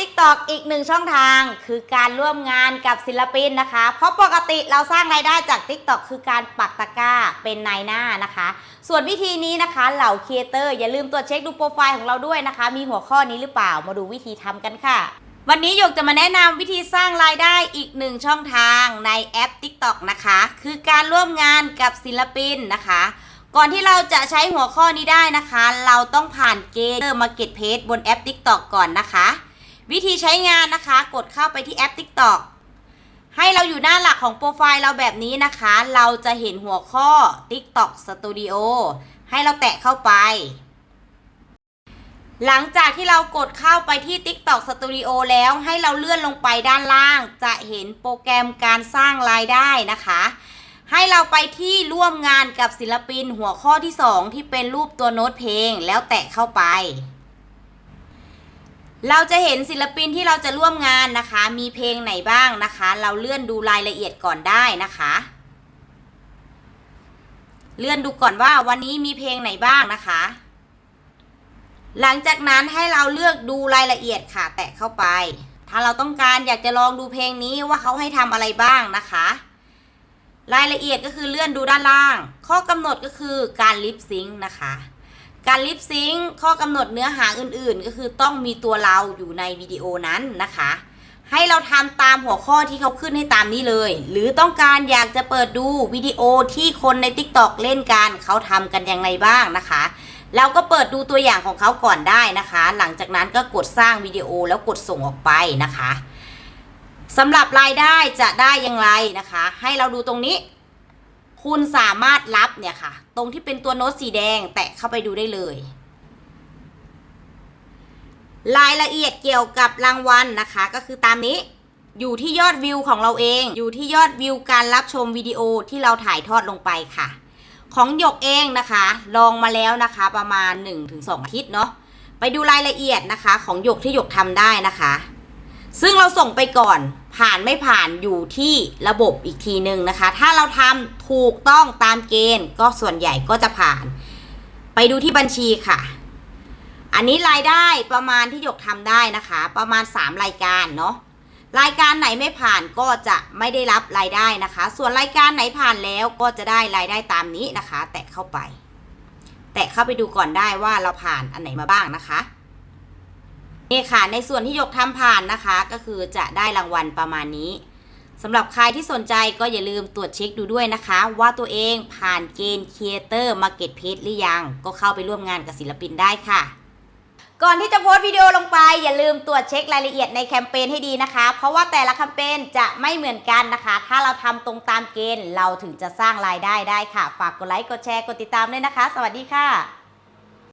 TikTok อีกหนึ่งช่องทาง คือการร่วมงานกับศิลปินนะคะ เพราะปกติเราสร้างรายได้จาก TikTok คือการปักตะกร้าเป็นนายหน้านะคะ ส่วนวิธีนี้นะคะเหล่าครีเอเตอร์อย่าลืมตรวจเช็คดูโปรไฟล์ของเราด้วยนะคะ มีหัวข้อนี้หรือเปล่ามาดูวิธีทำกันค่ะวันนี้หยกจะมาแนะนำวิธีสร้างรายได้อีกหนึ่งช่องทางในแอป TikTok นะคะ คือการร่วมงานกับศิลปินนะคะ ก่อนที่เราจะใช้หัวข้อนี้ได้นะคะ เราต้องผ่านเกณฑ์มาเก็ตเพจบนแอป TikTok ก่อนนะคะ วิธีใช้งานนะคะ กดเข้าไปที่แอป TikTok ให้เราอยู่หน้าหลักของโปรไฟล์เราแบบนี้นะคะ เราจะเห็นหัวข้อ TikTok Studio ให้เราแตะเข้าไป หลังจากที่เรากดเข้าไปที่ TikTok Studio แล้วให้เราเลื่อนลงไปด้านล่าง จะเห็นโปรแกรมการสร้างรายได้นะคะ ให้เราไปที่ร่วมงานกับศิลปินหัวข้อที่ 2 ที่เป็นรูปตัวโน้ตเพลงแล้วแตะเข้าไป เราจะเห็นศิลปินที่เราจะร่วมงานนะคะ มีเพลงไหนบ้างนะคะ เราเลื่อนดูรายละเอียดก่อนได้นะคะ เลื่อนดูก่อนว่าวันนี้มีเพลงไหนบ้างนะคะ หลังจากนั้นให้เราเลือกดูรายละเอียดค่ะ แตะเข้าไป ถ้าเราต้องการอยากจะลองดูเพลงนี้ว่าเขาให้ทำอะไรบ้างนะคะ รายละเอียดก็คือเลื่อนดูด้านล่าง ข้อกำหนดก็คือการลิปซิงค์นะคะ การลิปซิงค์ข้อกำหนดเนื้อหาอื่นๆ ก็คือต้องมีตัวเราอยู่ในวิดีโอนั้นนะคะ ให้เราทำตามหัวข้อที่เขาขึ้นให้ตามนี้เลย หรือต้องการอยากจะเปิดดูวิดีโอที่คนใน TikTok เล่นกันเขาทำกันยังไงบ้างนะคะเราก็เปิดดูตัวอย่างของเขาก่อนได้นะคะ หลังจากนั้นก็กดสร้างวิดีโอแล้วกดส่งออกไปนะคะสำหรับรายได้จะได้อย่างไรนะคะ ให้เราดูตรงนี้ คุณสามารถรับเนี่ยค่ะ ตรงที่เป็นตัวโน้ตสีแดงแตะเข้าไปดูได้เลย รายละเอียดเกี่ยวกับรางวัลนะคะ ก็คือตามนี้อยู่ที่ยอดวิวของเราเอง อยู่ที่ยอดวิวการรับชมวิดีโอที่เราถ่ายทอดลงไปค่ะ ของหยกเองนะคะ ลองมาแล้วนะคะประมาณ 1-2 อาทิตย์เนาะไปดูรายละเอียดนะคะ ของหยกที่หยกทำได้นะคะ ซึ่งเราส่งไปก่อน ผ่านไม่ผ่านอยู่ที่ระบบอีกทีหนึ่งนะคะ ถ้าเราทำถูกต้องตามเกณฑ์ก็ส่วนใหญ่ก็จะผ่าน ไปดูที่บัญชีค่ะ อันนี้รายได้ประมาณที่หยกทำได้นะคะ ประมาณ 3 รายการเนาะรายการไหนไม่ผ่านก็จะไม่ได้รับรายได้นะคะ ส่วนรายการไหนผ่านแล้วก็จะได้รายได้ตามนี้นะคะ แตะเข้าไป แตะเข้าไปดูก่อนได้ว่าเราผ่านอันไหนมาบ้างนะคะ นี่ค่ะ ในส่วนที่ยกทำผ่านนะคะ ก็คือจะได้รางวัลประมาณนี้สำหรับใครที่สนใจก็อย่าลืมตรวจเช็คดูด้วยนะคะ ว่าตัวเองผ่านเกณฑ์ครีเอเตอร์มาร์เก็ตเพจหรือยัง ก็เข้าไปร่วมงานกับศิลปินได้ค่ะ ก่อนที่จะโพสต์วิดีโอลงไป อย่าลืมตรวจเช็ครายละเอียดในแคมเปญให้ดีนะคะ เพราะว่าแต่ละแคมเปญจะไม่เหมือนกันนะคะ ถ้าเราทำตรงตามเกณฑ์เราถึงจะสร้างรายได้ได้ค่ะ ฝากกดไลค์กดแชร์กดติดตามด้วยนะคะ สวัสดีค่ะ